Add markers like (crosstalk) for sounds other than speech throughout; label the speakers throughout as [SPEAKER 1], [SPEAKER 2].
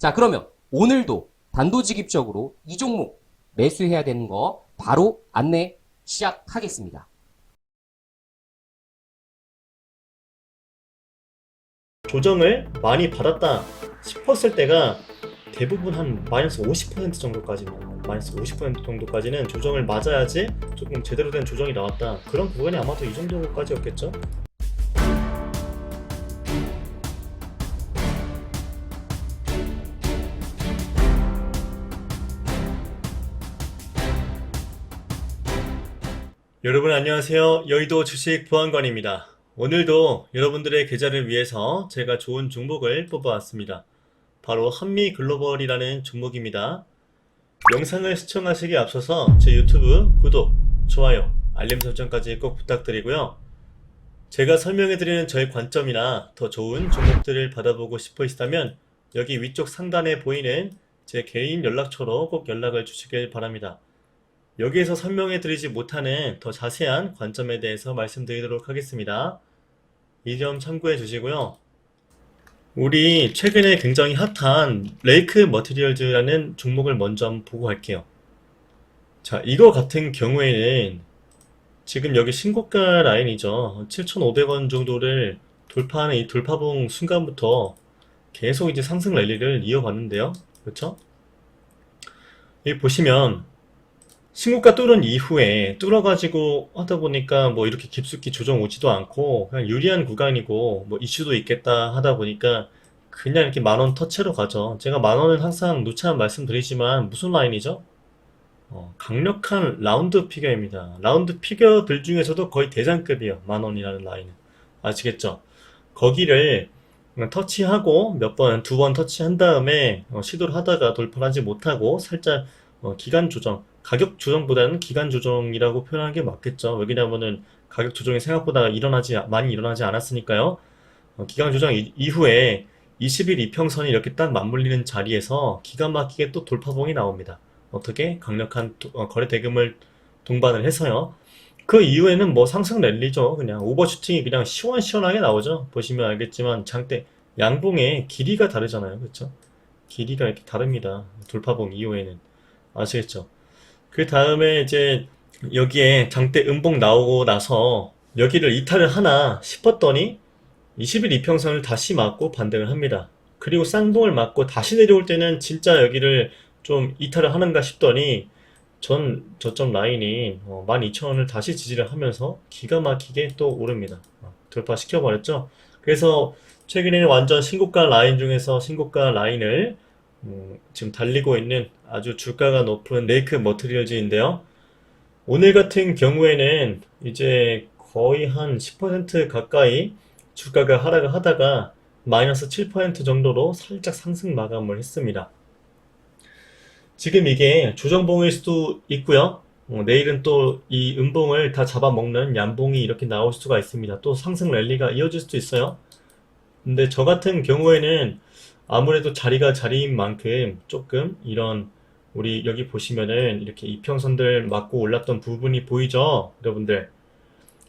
[SPEAKER 1] 자 그러면 오늘도 단도직입적으로 이 종목 매수해야 되는 거 바로 안내 시작하겠습니다.
[SPEAKER 2] 조정을 많이 받았다 싶었을 때가 대부분 한 마이너스 50% 정도까지는 마이너스 50% 정도까지는 조정을 맞아야지 조금 제대로 된 조정이 나왔다 그런 구간이 아마도 이 정도까지였겠죠 여러분 안녕하세요 여의도 주식 보안관입니다 오늘도 여러분들의 계좌를 위해서 제가 좋은 종목을 뽑아왔습니다. 바로 한미 글로벌이라는 종목입니다. 영상을 시청하시기에 앞서서 제 유튜브 구독, 좋아요, 알림 설정까지 꼭 부탁드리고요. 제가 설명해드리는 저의 관점이나 더 좋은 종목들을 받아보고 싶으시다면 여기 위쪽 상단에 보이는 제 개인 연락처로 꼭 연락을 주시길 바랍니다. 여기에서 설명해 드리지 못하는 더 자세한 관점에 대해서 말씀드리도록 하겠습니다. 이 점 참고해 주시고요. 우리 최근에 굉장히 핫한 레이크 머티리얼즈라는 종목을 먼저 한번 보고 갈게요. 자, 이거 같은 경우에는 지금 여기 신고가 라인이죠. 7,500원 정도를 돌파하는 이 돌파봉 순간부터 계속 이제 상승 랠리를 이어갔는데요. 그렇죠? 여기 보시면 신고가 뚫은 이후에 뚫어가지고 하다 보니까 뭐 이렇게 깊숙이 조정 오지도 않고 그냥 유리한 구간이고 뭐 이슈도 있겠다 하다 보니까 그냥 이렇게 만원 터치로 가죠. 제가 만 원은 항상 누차 말씀드리지만 무슨 라인이죠? 어, 강력한 라운드 피겨입니다. 라운드 피겨들 중에서도 거의 대장급이에요. 만 원이라는 라인은. 아시겠죠? 거기를 터치하고 몇 번, 두 번 터치한 다음에 어, 시도를 하다가 돌파를 하지 못하고 살짝 어, 기간 조정, 가격 조정보다는 기간 조정이라고 표현하는 게 맞겠죠. 왜냐면은 가격 조정이 생각보다 일어나지, 많이 일어나지 않았으니까요. 어, 기간 조정 이, 이후에 20일 이평선이 이렇게 딱 맞물리는 자리에서 기가 막히게 또 돌파봉이 나옵니다. 어떻게? 강력한 도- 어, 거래 대금을 동반을 해서요. 그 이후에는 뭐 상승 랠리죠. 그냥 오버슈팅이 그냥 시원시원하게 나오죠. 보시면 알겠지만 장대 양봉의 길이가 다르잖아요. 그렇죠? 길이가 이렇게 다릅니다. 돌파봉 이후에는 아시겠죠? 그 다음에 이제 여기에 장대 음봉 나오고 나서 여기를 이탈을 하나 싶었더니 20일 이평선을 다시 맞고 반등을 합니다. 그리고 쌍봉을 맞고 다시 내려올 때는 진짜 여기를 좀 이탈을 하는가 싶더니 전 저점 라인이 12,000원을 다시 지지를 하면서 기가 막히게 또 오릅니다. 어, 돌파시켜버렸죠. 그래서 최근에는 완전 신고가 라인 중에서 신고가 라인을 음, 지금 달리고 있는 아주 주가가 높은 레이크 머티리얼즈인데요. 오늘 같은 경우에는 이제 거의 한 10% 가까이 주가가 하락을 하다가 마이너스 7% 정도로 살짝 상승 마감을 했습니다. 지금 이게 조정봉일 수도 있고요. 어, 내일은 또 이 음봉을 다 잡아먹는 양봉이 이렇게 나올 수가 있습니다. 또 상승 랠리가 이어질 수도 있어요. 근데 저 같은 경우에는 아무래도 자리가 자리인 만큼 조금 이런 우리 여기 보시면은 이렇게 이평선들 맞고 올랐던 부분이 보이죠? 여러분들.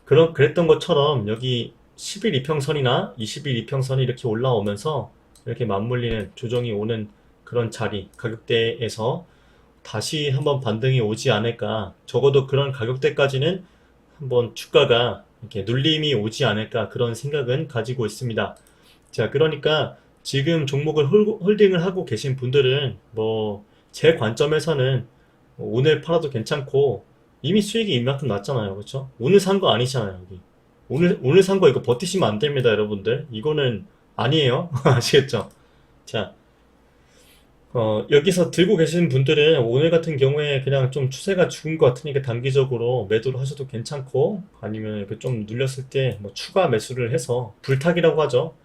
[SPEAKER 2] 그런, 그랬던 것처럼 여기 10일 이평선이나 20일 이평선이 이렇게 올라오면서 이렇게 맞물리는 조정이 오는 그런 자리, 가격대에서 다시 한번 반등이 오지 않을까. 적어도 그런 가격대까지는 한번 주가가 이렇게 눌림이 오지 않을까 그런 생각은 가지고 있습니다. 자, 그러니까 지금 종목을 홀, 홀딩을 하고 계신 분들은 뭐 제 관점에서는 뭐 오늘 팔아도 괜찮고 이미 수익이 이만큼 났잖아요. 그렇죠? 오늘 산 거 아니잖아요, 여기. 오늘 오늘 산 거 이거 버티시면 안 됩니다, 여러분들. 이거는 아니에요. (laughs) 아시겠죠? 자, 어, 여기서 들고 계신 분들은 오늘 같은 경우에 그냥 좀 추세가 죽은 것 같으니까 단기적으로 매도를 하셔도 괜찮고 아니면 이렇게 좀 눌렸을 때 뭐 추가 매수를 해서 불타기라고 하죠.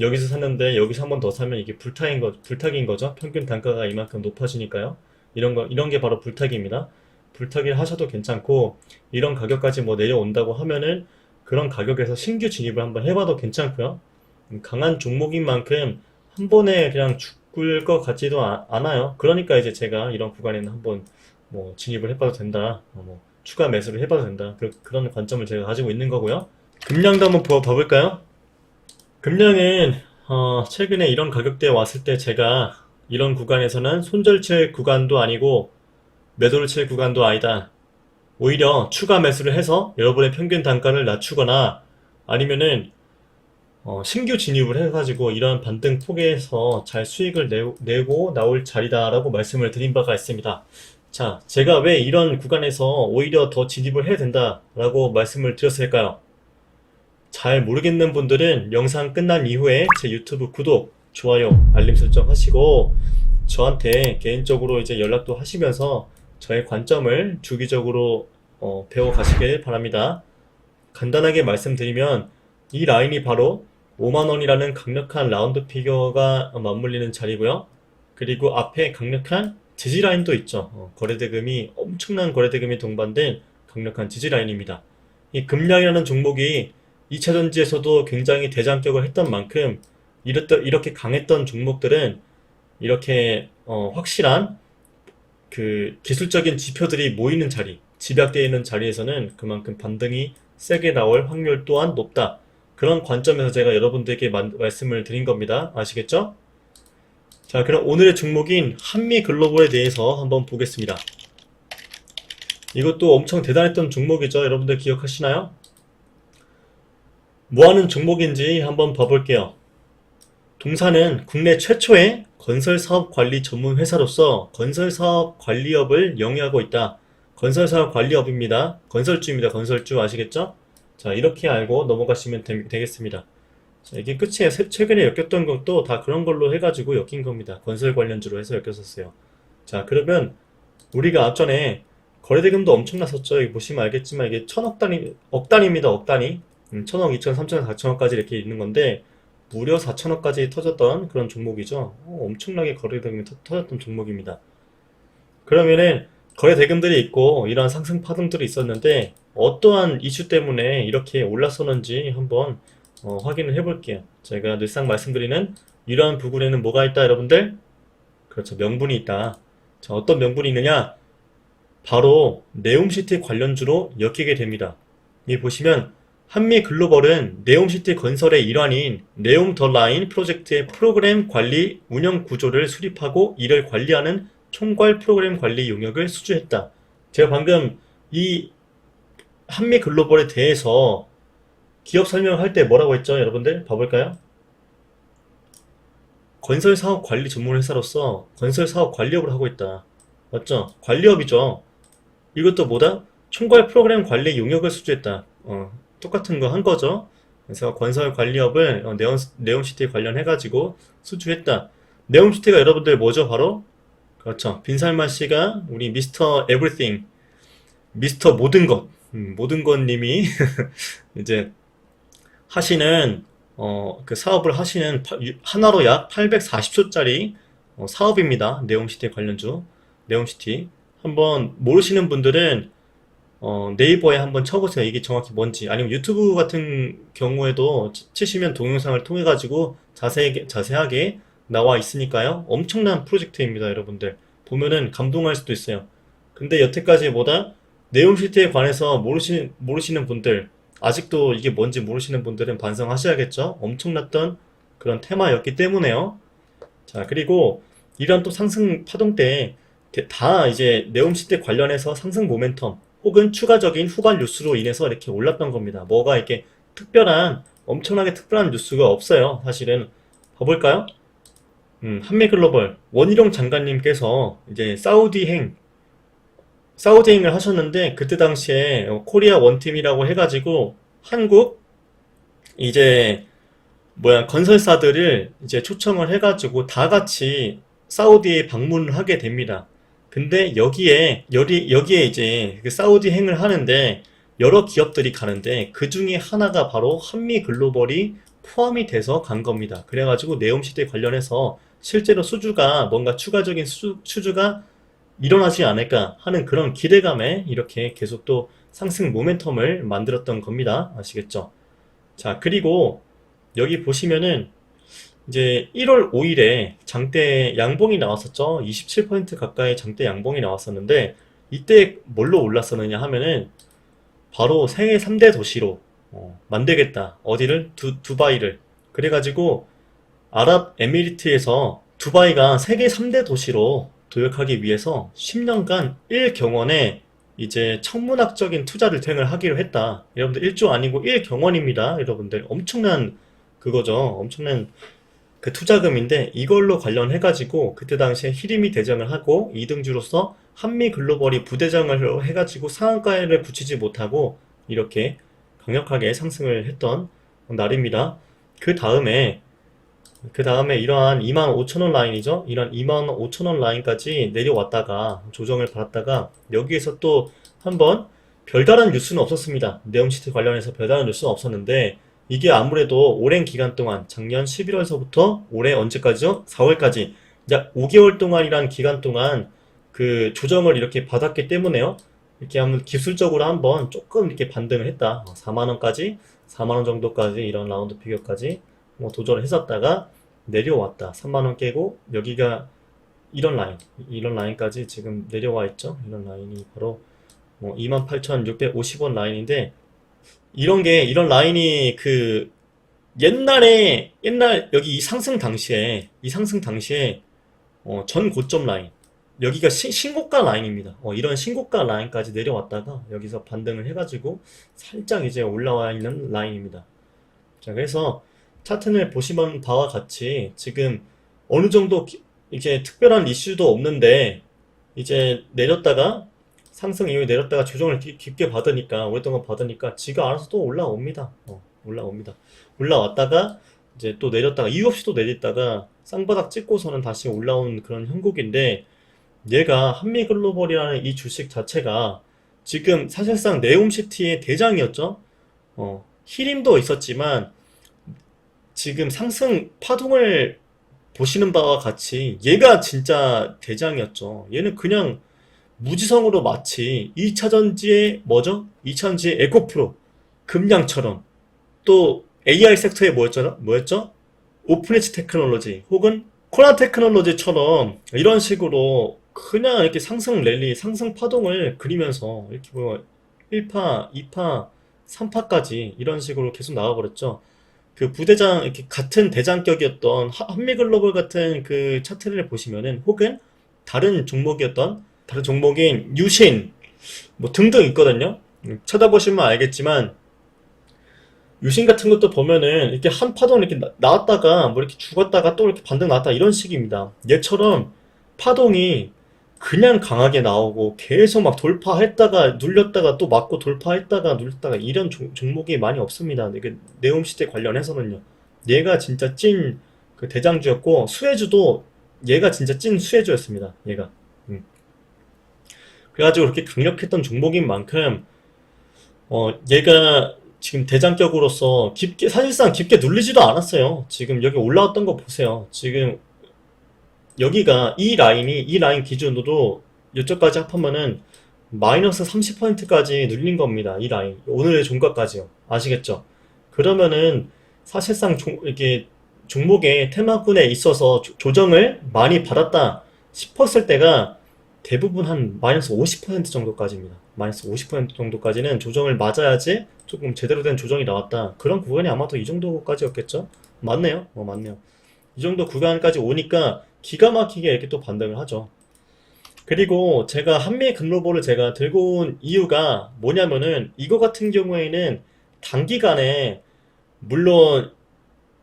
[SPEAKER 2] 여기서 샀는데 여기서 한 번 더 사면 이게 불타인 거, 불타기인 거죠. 평균 단가가 이만큼 높아지니까요. 이런 거, 이런 게 바로 불타기입니다. 불타기를 하셔도 괜찮고 이런 가격까지 뭐 내려온다고 하면은 그런 가격에서 신규 진입을 한번 해봐도 괜찮고요. 음, 강한 종목인 만큼 한 번에 그냥 죽을 것 같지도 아- 않아요. 그러니까 이제 제가 이런 구간에는 한번 뭐 진입을 해봐도 된다. 어, 뭐 추가 매수를 해봐도 된다. 그, 그런 관점을 제가 가지고 있는 거고요. 금량도 한번 봐- 봐볼까요? 금량은 어, 최근에 이런 가격대에 왔을 때 제가 이런 구간에서는 손절칠 구간도 아니고 매도를 칠 구간도 아니다. 오히려 추가 매수를 해서 여러분의 평균 단가를 낮추거나 아니면은 어, 신규 진입을 해가지고 이런 반등 폭에서 잘 수익을 내, 내고 나올 자리다라고 말씀을 드린 바가 있습니다. 자, 제가 왜 이런 구간에서 오히려 더 진입을 해야 된다라고 말씀을 드렸을까요? 잘 모르겠는 분들은 영상 끝난 이후에 제 유튜브 구독, 좋아요, 알림 설정 하시고 저한테 개인적으로 이제 연락도 하시면서 저의 관점을 주기적으로 어, 배워 가시길 바랍니다. 간단하게 말씀드리면 이 라인이 바로 5만 원이라는 강력한 라운드 피겨가 맞물리는 자리고요. 그리고 앞에 강력한 지지 라인도 있죠. 어, 거래대금이 엄청난 거래대금이 동반된 강력한 지지 라인입니다. 이 금량이라는 종목이 2차 전지에서도 굉장히 대장격을 했던 만큼 이렇게 강했던 종목들은 이렇게 어, 확실한 그 기술적인 지표들이 모이는 자리, 집약되어 있는 자리에서는 그만큼 반등이 세게 나올 확률 또한 높다. 그런 관점에서 제가 여러분들에게 만- 말씀을 드린 겁니다. 아시겠죠? 자, 그럼 오늘의 종목인 한미 글로벌에 대해서 한번 보겠습니다. 이것도 엄청 대단했던 종목이죠. 여러분들 기억하시나요? 뭐 하는 종목인지 한번 봐볼게요. 동사는 국내 최초의 건설사업 관리 전문 회사로서 건설사업 관리업을 영위하고 있다. 건설사업 관리업입니다. 건설주입니다. 건설주 아시겠죠? 자, 이렇게 알고 넘어가시면 되, 겠습니다 자, 이게 끝이에요. 세- 최근에 엮였던 것도 다 그런 걸로 해가지고 엮인 겁니다. 건설 관련주로 해서 엮였었어요. 자, 그러면 우리가 앞전에 거래대금도 엄청났었죠. 여기 보시면 알겠지만 이게 천억 단위, 억 단위입니다. 억 단위. 음, 천억, 이천, 삼천억, 사천억까지 이렇게 있는 건데 무려 4천억까지 터졌던 그런 종목이죠. 어, 엄청나게 거래대금이 터, 터졌던 종목입니다. 그러면은 거래 대금들이 있고 이러한 상승 파동들이 있었는데 어떠한 이슈 때문에 이렇게 올랐었는지 한번 어, 확인을 해볼게요. 제가 늘상 말씀드리는 이러한 부분에는 뭐가 있다, 여러분들? 그렇죠. 명분이 있다. 자, 어떤 명분이 있느냐? 바로 네옴시티 관련주로 엮이게 됩니다. 이 보시면 한미 글로벌은 네옴시티 건설의 일환인 네옴 더 라인 프로젝트의 프로그램 관리 운영 구조를 수립하고 이를 관리하는 총괄 프로그램 관리 용역을 수주했다. 제가 방금 이 한미 글로벌에 대해서 기업 설명할 때 뭐라고 했죠? 여러분들 봐볼까요? 건설 사업 관리 전문 회사로서 건설 사업 관리업을 하고 있다. 맞죠? 관리업이죠. 이것도 뭐다? 총괄 프로그램 관리 용역을 수주했다. 어, 똑같은 거 한 거죠. 그래서 건설 관리업을 어, 네온, 네옴시티 관련해가지고 수주했다. 네옴시티가 여러분들 뭐죠? 바로 그렇죠. 빈살만 씨가 우리 미스터 에브리띵, 미스터 모든 것, 음, 모든 것 님이 (laughs) 이제 하시는 어, 그 사업을 하시는 파- 유- 하나로 약 840초짜리 사업입니다. 네옴시티 관련주. 네옴시티. 한번 모르시는 분들은 어, 네이버에 한번 쳐보세요. 이게 정확히 뭔지. 아니면 유튜브 같은 경우에도 치- 치시면 동영상을 통해 가지고 자세하게, 자세하게 나와 있으니까요. 엄청난 프로젝트입니다, 여러분들. 보면은 감동할 수도 있어요. 근데 여태까지 보다 네옴시티에 관해서 모르시는, 모르시는 분들, 아직도 이게 뭔지 모르시는 분들은 반성하셔야겠죠? 엄청났던 그런 테마였기 때문에요. 자, 그리고 이런 또 상승 파동 때 다 이제 네옴시티 관련해서 상승 모멘텀 혹은 추가적인 후발 뉴스로 인해서 이렇게 올랐던 겁니다. 뭐가 이렇게 특별한, 엄청나게 특별한 뉴스가 없어요. 사실은. 봐볼까요? 음, 한미글로벌 원희룡 장관님께서 이제 사우디행 사우디행을 하셨는데 그때 당시에 어, 코리아 원팀이라고 해가지고 한국 이제 뭐야 건설사들을 이제 초청을 해가지고 다 같이 사우디에 방문을 하게 됩니다. 근데 여기에 여기 여기에 이제 그 사우디 행을 하는데 여러 기업들이 가는데 그 중에 하나가 바로 한미 글로벌이 포함이 돼서 간 겁니다. 그래가지고 네옴시대 관련해서 실제로 수주가 뭔가 추가적인 수, 수주가 일어나지 않을까 하는 그런 기대감에 이렇게 계속 또 상승 모멘텀을 만들었던 겁니다. 아시겠죠? 자, 그리고 여기 보시면은 이제 1월 5일에 장대 양봉이 나왔었죠. 27% 가까이 장대 양봉이 나왔었는데 이때 뭘로 올랐었느냐 하면은 바로 세계 3대 도시로 어, 만들겠다. 어디를? 두, 두바이를. 그래가지고 아랍에미리트에서 두바이가 세계 3대 도시로 도약하기 위해서 10년간 1경원에 이제 천문학적인 투자를 수행을 하기로 했다. 여러분들 1조 아니고 1경원입니다. 여러분들 엄청난 그거죠. 엄청난 그 투자금인데 이걸로 관련해 가지고 그때 당시에 히림이 대장을 하고 2등주로서 한미 글로벌이 부대장을 해 가지고 상한가를 붙이지 못하고 이렇게 강력하게 상승을 했던 날입니다. 그 다음에 그 다음에 이러한 25,000원 라인이죠. 이런 25,000원 라인까지 내려왔다가 조정을 받았다가 여기에서 또 한번 별다른 뉴스는 없었습니다. 네옴시티 관련해서 별다른 뉴스는 없었는데 이게 아무래도 오랜 기간 동안 작년 11월서부터 올해 언제까지죠? 4월까지 약 5개월 동안이란 기간 동안 그 조정을 이렇게 받았기 때문에요. 이렇게 한번 기술적으로 한번 조금 이렇게 반등을 했다. 4만 원까지, 4만 원 정도까지 이런 라운드 피겨까지 뭐 도전을 했었다가 내려왔다. 3만 원 깨고 여기가 이런 라인, 이런 라인까지 지금 내려와 있죠. 이런 라인이 바로 뭐 28,650원 라인인데 이런 게 이런 라인이 그 옛날에 옛날 여기 이 상승 당시에 이 상승 당시에 어, 전 고점 라인 여기가 시- 신고가 라인입니다. 어, 이런 신고가 라인까지 내려왔다가 여기서 반등을 해가지고 살짝 이제 올라와 있는 라인입니다. 자, 그래서 차트를 보시면 바와 같이 지금 어느 정도 기- 이제 특별한 이슈도 없는데 이제 내렸다가 상승 이후에 내렸다가 조정을 깊- 깊게 받으니까 오랫동안 받으니까 지가 알아서 또 올라옵니다. 어, 올라옵니다. 올라왔다가 이제 또 내렸다가 이유 없이 또 내렸다가 쌍바닥 찍고서는 다시 올라온 그런 형국인데 얘가 한미글로벌이라는 이 주식 자체가 지금 사실상 네옴시티의 대장이었죠. 어, 히림도 있었지만 지금 상승 파동을 보시는 바와 같이 얘가 진짜 대장이었죠. 얘는 그냥 무지성으로 마치 2차전지의 뭐죠? 2차전지의 에코프로, 금양처럼 또 AI 섹터에 뭐였죠? 뭐였죠? 오픈엣지 테크놀로지 혹은 코나 테크놀로지처럼 이런 식으로 그냥 이렇게 상승 랠리, 상승 파동을 그리면서 이렇게 뭐 1파, 2파, 3파까지 이런 식으로 계속 나와버렸죠. 그 부대장 이렇게 같은 대장격이었던 하- 한미글로벌 같은 그 차트를 보시면은 혹은 다른 종목이었던 다른 종목인 유신 뭐 등등 있거든요. 음, 쳐다보시면 알겠지만 유신 같은 것도 보면은 이렇게 한 파동 이렇게 나- 나왔다가 뭐 이렇게 죽었다가 또 이렇게 반등 나왔다 이런 식입니다. 얘처럼 파동이 그냥 강하게 나오고 계속 막 돌파했다가 눌렸다가 또 맞고 돌파했다가 눌렸다가 이런 종, 종목이 많이 없습니다. 이게 네옴 시대 관련해서는요. 얘가 진짜 찐 그 대장주였고 수혜주도 얘가 진짜 찐 수혜주였습니다. 얘가. 음. 그래가지고 그렇게 강력했던 종목인 만큼 어 얘가 지금 대장격으로서 깊게 사실상 깊게 눌리지도 않았어요. 지금 여기 올라왔던 거 보세요. 지금 여기가 이 라인이 이 라인 기준으로 이쪽까지 합하면은 마이너스 30%까지 눌린 겁니다. 이 라인. 오늘의 종가까지요. 아시겠죠? 그러면은 사실상 종, 이게 종목의 테마군에 있어서 조- 조정을 많이 받았다 싶었을 때가 대부분 한 마이너스 50% 정도까지입니다. 마이너스 50% 정도까지는 조정을 맞아야지 조금 제대로 된 조정이 나왔다. 그런 구간이 아마도 이 정도까지였겠죠? 맞네요. 어, 맞네요. 이 정도 구간까지 오니까 기가 막히게 이렇게 또 반등을 하죠. 그리고 제가 한미 글로벌을 제가 들고 온 이유가 뭐냐면은 이거 같은 경우에는 단기간에 물론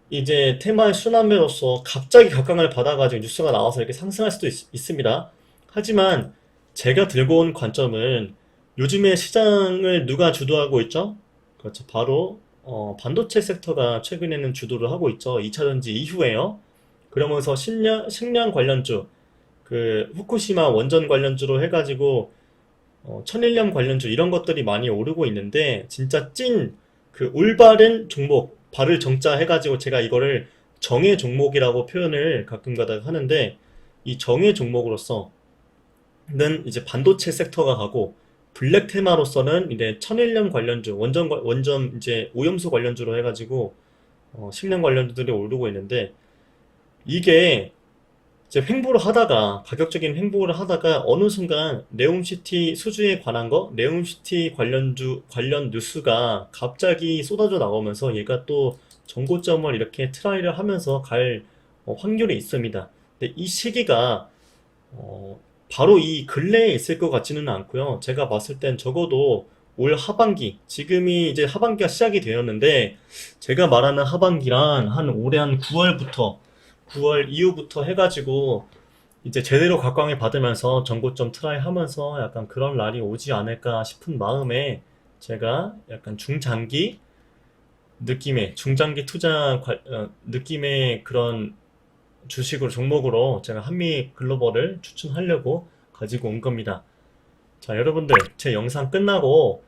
[SPEAKER 2] 이제 테마의 순환매로서 갑자기 각광을 받아가지고 뉴스가 나와서 이렇게 상승할 수도 있, 있습니다. 하지만 제가 들고 온 관점은 요즘에 시장을 누가 주도하고 있죠? 그렇죠. 바로 어, 반도체 섹터가 최근에는 주도를 하고 있죠. 2차전지 이후에요. 그러면서 식량, 식량 관련주, 그 후쿠시마 원전 관련주로 해가지고 어, 천일염 관련주 이런 것들이 많이 오르고 있는데 진짜 찐 그 올바른 종목 발을 정자 해가지고 제가 이거를 정의 종목이라고 표현을 가끔 가다가 하는데 이 정의 종목으로서 는 이제 반도체 섹터가 가고 블랙 테마로서는 이제 천일염 관련주 원전 관- 원전 이제 오염수 관련주로 해가지고 어, 식량 관련주들이 오르고 있는데 이게 이제 횡보를 하다가 가격적인 횡보를 하다가 어느 순간 네옴시티 수주에 관한 거, 네옴시티 관련주 관련 뉴스가 갑자기 쏟아져 나오면서 얘가 또 정고점을 이렇게 트라이를 하면서 갈 어, 확률이 있습니다. 근데 이 시기가 어, 바로 이 근래에 있을 것 같지는 않고요. 제가 봤을 땐 적어도 올 하반기, 지금이 이제 하반기가 시작이 되었는데 제가 말하는 하반기란 한 올해 한 9월부터 9월 이후부터 해가지고 이제 제대로 각광을 받으면서 전고점 트라이 하면서 약간 그런 날이 오지 않을까 싶은 마음에 제가 약간 중장기 느낌의 중장기 투자 관- 어, 느낌의 그런 주식으로 종목으로 제가 한미 글로벌을 추천하려고 가지고 온 겁니다. 자, 여러분들 제 영상 끝나고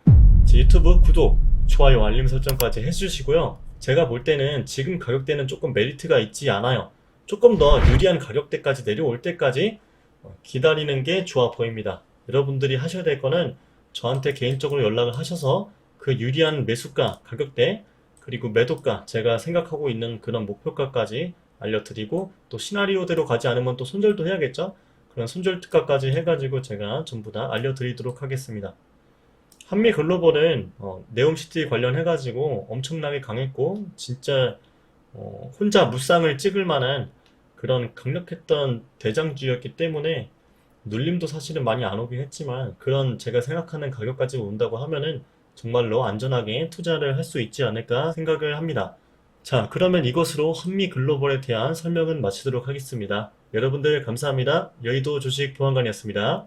[SPEAKER 2] 제 유튜브 구독, 좋아요, 알림 설정까지 해주시고요. 제가 볼 때는 지금 가격대는 조금 메리트가 있지 않아요. 조금 더 유리한 가격대까지 내려올 때까지 어, 기다리는 게 좋아 보입니다. 여러분들이 하셔야 될 거는 저한테 개인적으로 연락을 하셔서 그 유리한 매수가, 가격대, 그리고 매도가, 제가 생각하고 있는 그런 목표가까지 알려드리고 또 시나리오대로 가지 않으면 또 손절도 해야겠죠? 그런 손절 특가까지 해가지고 제가 전부 다 알려드리도록 하겠습니다. 한미 글로벌은 어, 네옴시티 관련해가지고 엄청나게 강했고 진짜 어, 혼자 무쌍을 찍을 만한 그런 강력했던 대장주였기 때문에 눌림도 사실은 많이 안 오긴 했지만 그런 제가 생각하는 가격까지 온다고 하면은 정말로 안전하게 투자를 할 수 있지 않을까 생각을 합니다. 자, 그러면 이것으로 한미 글로벌에 대한 설명은 마치도록 하겠습니다. 여러분들 감사합니다. 여의도 주식 보안관이었습니다.